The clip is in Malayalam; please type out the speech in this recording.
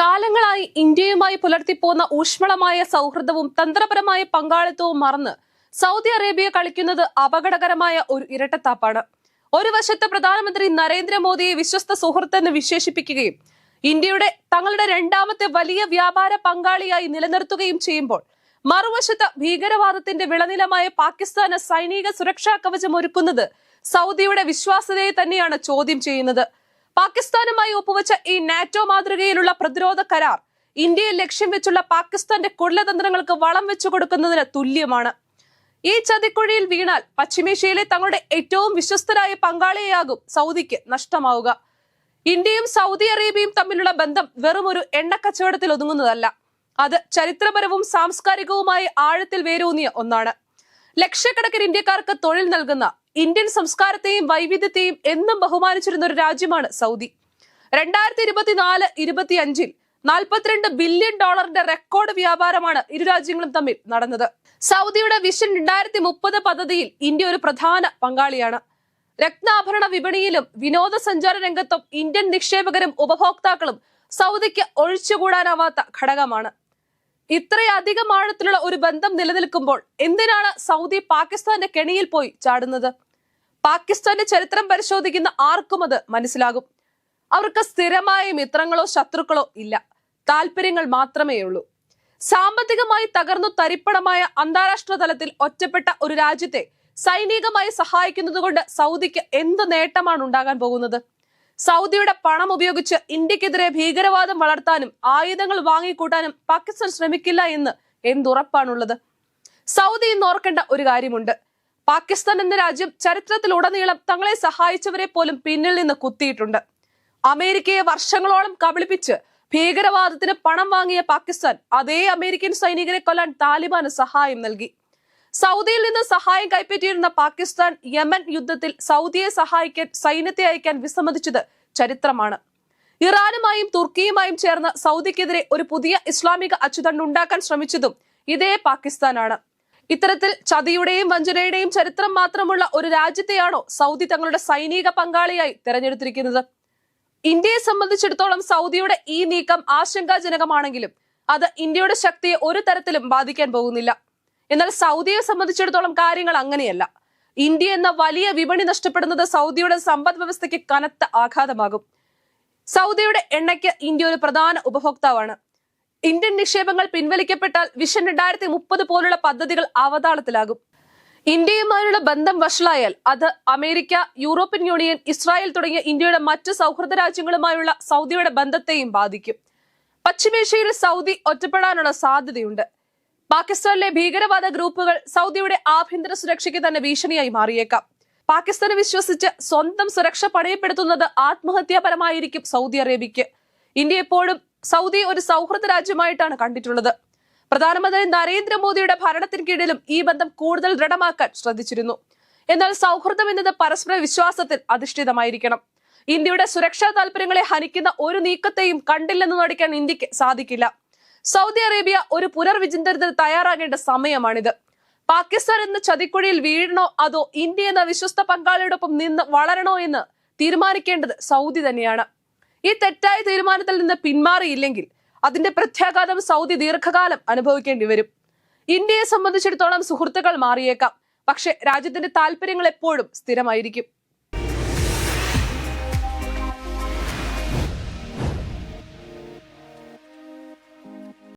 കാലങ്ങളായി ഇന്ത്യയുമായി പുലർത്തിപ്പോന്ന ഊഷ്മളമായ സൗഹൃദവും തന്ത്രപരമായ പങ്കാളിത്തവും മറന്ന് സൗദി അറേബ്യ കളിക്കുന്നത് അപകടകരമായ ഒരു ഇരട്ടത്താപ്പാണ്. ഒരു വശത്ത് പ്രധാനമന്ത്രി നരേന്ദ്രമോദിയെ വിശ്വസ്ത സുഹൃത്തെന്ന് വിശേഷിപ്പിക്കുകയും ഇന്ത്യയുടെ തങ്ങളുടെ രണ്ടാമത്തെ വലിയ വ്യാപാര പങ്കാളിയായി നിലനിർത്തുകയും ചെയ്യുമ്പോൾ മറുവശത്ത് ഭീകരവാദത്തിന്റെ വിളനിലമായ പാകിസ്ഥാന് സൈനിക സുരക്ഷാ കവചം ഒരുക്കുന്നത് സൗദിയുടെ വിശ്വാസ്യതയെ തന്നെയാണ് ചോദ്യം ചെയ്യുന്നത്. പാകിസ്ഥാനുമായി ഒപ്പുവെച്ച ഈ നാറ്റോ മാതൃകയിലുള്ള പ്രതിരോധ കരാർ ഇന്ത്യയെ ലക്ഷ്യം വെച്ചുള്ള പാകിസ്ഥാന്റെ കുള്ളതന്ത്രങ്ങൾക്ക് വളം വെച്ചു കൊടുക്കുന്നതിന് തുല്യമാണ്. ഈ ചതിക്കുഴിയിൽ വീണാൽ പശ്ചിമേഷ്യയിലെ തങ്ങളുടെ ഏറ്റവും വിശ്വസ്തരായ പങ്കാളിയാകും സൗദിക്ക് നഷ്ടമാവുക. ഇന്ത്യയും സൗദി അറേബ്യയും തമ്മിലുള്ള ബന്ധം വെറും ഒരു എണ്ണക്കച്ചവടത്തിൽ ഒതുങ്ങുന്നതല്ല. അത് ചരിത്രപരവും സാംസ്കാരികവുമായ ആഴത്തിൽ വേരൂന്നിയ ഒന്നാണ്. ലക്ഷക്കണക്കിന് ഇന്ത്യക്കാർക്ക് തൊഴിൽ നൽകുന്ന ഇന്ത്യൻ സംസ്കാരത്തെയും വൈവിധ്യത്തെയും എന്നും ബഹുമാനിച്ചിരുന്ന ഒരു രാജ്യമാണ് സൗദി. രണ്ടായിരത്തി ഇരുപത്തിനാല് ഇരുപത്തി അഞ്ചിൽ നാൽപ്പത്തിരണ്ട് ബില്യൺ ഡോളറിന്റെ റെക്കോർഡ് വ്യാപാരമാണ് ഇരു രാജ്യങ്ങളും തമ്മിൽ നടന്നത്. സൗദിയുടെ വിഷൻ രണ്ടായിരത്തി മുപ്പത് പദ്ധതിയിൽ ഇന്ത്യ ഒരു പ്രധാന പങ്കാളിയാണ്. രത്നാഭരണ വിപണിയിലും വിനോദസഞ്ചാര രംഗത്തും ഇന്ത്യൻ നിക്ഷേപകരും ഉപഭോക്താക്കളും സൗദിക്ക് ഒഴിച്ചുകൂടാനാവാത്ത ഘടകമാണ്. ഇത്രയധികം ആഴത്തിലുള്ള ഒരു ബന്ധം നിലനിൽക്കുമ്പോൾ എന്തിനാണ് സൗദി പാകിസ്ഥാന്റെ കെണിയിൽ പോയി ചാടുന്നത്? പാകിസ്ഥാന്റെ ചരിത്രം പരിശോധിക്കുന്ന ആർക്കും അത് മനസ്സിലാകും. അവർക്ക് സ്ഥിരമായ മിത്രങ്ങളോ ശത്രുക്കളോ ഇല്ല. താല്പര്യങ്ങൾ മാത്രമേ ഉള്ളൂ. സാമ്പത്തികമായി തകർന്നു തരിപ്പണമായ അന്താരാഷ്ട്ര തലത്തിൽ ഒറ്റപ്പെട്ട ഒരു രാജ്യത്തെ സൈനികമായി സഹായിക്കുന്നതുകൊണ്ട് സൗദിക്ക് എന്ത് നേട്ടമാണ് ഉണ്ടാകാൻ പോകുന്നത്? സൗദിയുടെ പണം ഉപയോഗിച്ച് ഇന്ത്യക്കെതിരെ ഭീകരവാദം വളർത്താനും ആയുധങ്ങൾ വാങ്ങിക്കൂട്ടാനും പാകിസ്ഥാൻ ശ്രമിക്കില്ല എന്ന് എന്തുറപ്പാണുള്ളത്? സൗദി ഇന്ന് ഓർക്കേണ്ട ഒരു കാര്യമുണ്ട്. പാകിസ്ഥാൻ എന്ന രാജ്യം ചരിത്രത്തിലുടനീളം തങ്ങളെ സഹായിച്ചവരെ പോലും പിന്നിൽ നിന്ന് കുത്തിയിട്ടുണ്ട്. അമേരിക്കയെ വർഷങ്ങളോളം കബളിപ്പിച്ച് ഭീകരവാദത്തിന് പണം വാങ്ങിയ പാകിസ്ഥാൻ അതേ അമേരിക്കൻ സൈനികരെ കൊല്ലാൻ താലിബാന് സഹായം നൽകി. സൗദിയിൽ നിന്ന് സഹായം കൈപ്പറ്റിയിരുന്ന പാകിസ്ഥാൻ യമൻ യുദ്ധത്തിൽ സൗദിയെ സഹായിക്കാൻ സൈന്യത്തെ അയക്കാൻ വിസമ്മതിച്ചത് ചരിത്രമാണ്. ഇറാനുമായും തുർക്കിയുമായും ചേർന്ന് സൗദിക്കെതിരെ ഒരു പുതിയ ഇസ്ലാമിക അച്ചുതണ്ട് ഉണ്ടാക്കാൻ ശ്രമിച്ചതും ഇതേ പാകിസ്ഥാനാണ്. ഇത്തരത്തിൽ ചതിയുടെയും വഞ്ചനയുടെയും ചരിത്രം മാത്രമുള്ള ഒരു രാജ്യത്തെയാണോ സൗദി തങ്ങളുടെ സൈനിക പങ്കാളിയായി തെരഞ്ഞെടുത്തിരിക്കുന്നത്? ഇന്ത്യയെ സംബന്ധിച്ചിടത്തോളം സൗദിയുടെ ഈ നീക്കം ആശങ്കാജനകമാണെങ്കിലും അത് ഇന്ത്യയുടെ ശക്തിയെ ഒരു തരത്തിലും ബാധിക്കാൻ പോകുന്നില്ല. എന്നാൽ സൗദിയെ സംബന്ധിച്ചിടത്തോളം കാര്യങ്ങൾ അങ്ങനെയല്ല. ഇന്ത്യ എന്ന വലിയ വിപണി നഷ്ടപ്പെടുന്നത് സൗദിയുടെ സമ്പദ് വ്യവസ്ഥയ്ക്ക് കനത്ത ആഘാതമാകും. സൗദിയുടെ എണ്ണയ്ക്ക് ഇന്ത്യ ഒരു പ്രധാന ഉപഭോക്താവാണ്. ഇന്ത്യൻ നിക്ഷേപങ്ങൾ പിൻവലിക്കപ്പെട്ടാൽ വിഷൻ രണ്ടായിരത്തി മുപ്പത് പോലുള്ള പദ്ധതികൾ അവതാളത്തിലാകും. ഇന്ത്യയുമായുള്ള ബന്ധം വഷളായാൽ അത് അമേരിക്ക യൂറോപ്യൻ യൂണിയൻ ഇസ്രായേൽ തുടങ്ങിയ ഇന്ത്യയുടെ മറ്റ് സൗഹൃദ രാജ്യങ്ങളുമായുള്ള സൗദിയുടെ ബന്ധത്തെയും ബാധിക്കും. പശ്ചിമേഷ്യയിൽ സൗദി ഒറ്റപ്പെടാനുള്ള സാധ്യതയുണ്ട്. പാകിസ്ഥാനിലെ ഭീകരവാദ ഗ്രൂപ്പുകൾ സൗദിയുടെ ആഭ്യന്തര സുരക്ഷയ്ക്ക് തന്നെ ഭീഷണിയായി മാറിയേക്കാം. പാകിസ്ഥാനെ വിശ്വസിച്ച് സ്വന്തം സുരക്ഷ പണയപ്പെടുത്തുന്നത് ആത്മഹത്യാപരമായിരിക്കും സൗദി അറേബ്യയ്ക്ക്. ഇന്ത്യ എപ്പോഴും സൗദി ഒരു സൗഹൃദ രാജ്യമായിട്ടാണ് കണ്ടിട്ടുള്ളത്. പ്രധാനമന്ത്രി നരേന്ദ്രമോദിയുടെ ഭരണത്തിന് കീഴിലും ഈ ബന്ധം കൂടുതൽ ദൃഢമാക്കാൻ ശ്രദ്ധിച്ചിരുന്നു. എന്നാൽ സൗഹൃദം എന്നത് പരസ്പര വിശ്വാസത്തിൽ അധിഷ്ഠിതമായിരിക്കണം. ഇന്ത്യയുടെ സുരക്ഷാ താല്പര്യങ്ങളെ ഹനിക്കുന്ന ഒരു നീക്കത്തെയും കണ്ടില്ലെന്ന് നടിക്കാൻ ഇന്ത്യയ്ക്ക് സാധിക്കില്ല. സൗദി അറേബ്യ ഒരു പുനർവിചിന്തനത്തിന് തയ്യാറാകേണ്ട സമയമാണിത്. പാകിസ്ഥാൻ എന്ന ചതിക്കുഴിയിൽ വീഴണോ അതോ ഇന്ത്യ എന്ന വിശ്വസ്ത പങ്കാളിയോടൊപ്പം നിന്ന് വളരണോ എന്ന് തീരുമാനിക്കേണ്ടത് സൗദി തന്നെയാണ്. ഈ തെറ്റായ തീരുമാനത്തിൽ നിന്ന് പിന്മാറിയില്ലെങ്കിൽ അതിന്റെ പ്രത്യാഘാതം സൗദി ദീർഘകാലം അനുഭവിക്കേണ്ടി വരും. ഇന്ത്യയെ സംബന്ധിച്ചിടത്തോളം സുഹൃത്തുക്കൾ മാറിയേക്കാം. പക്ഷെ രാജ്യത്തിന്റെ താല്പര്യങ്ങൾ എപ്പോഴും സ്ഥിരമായിരിക്കും.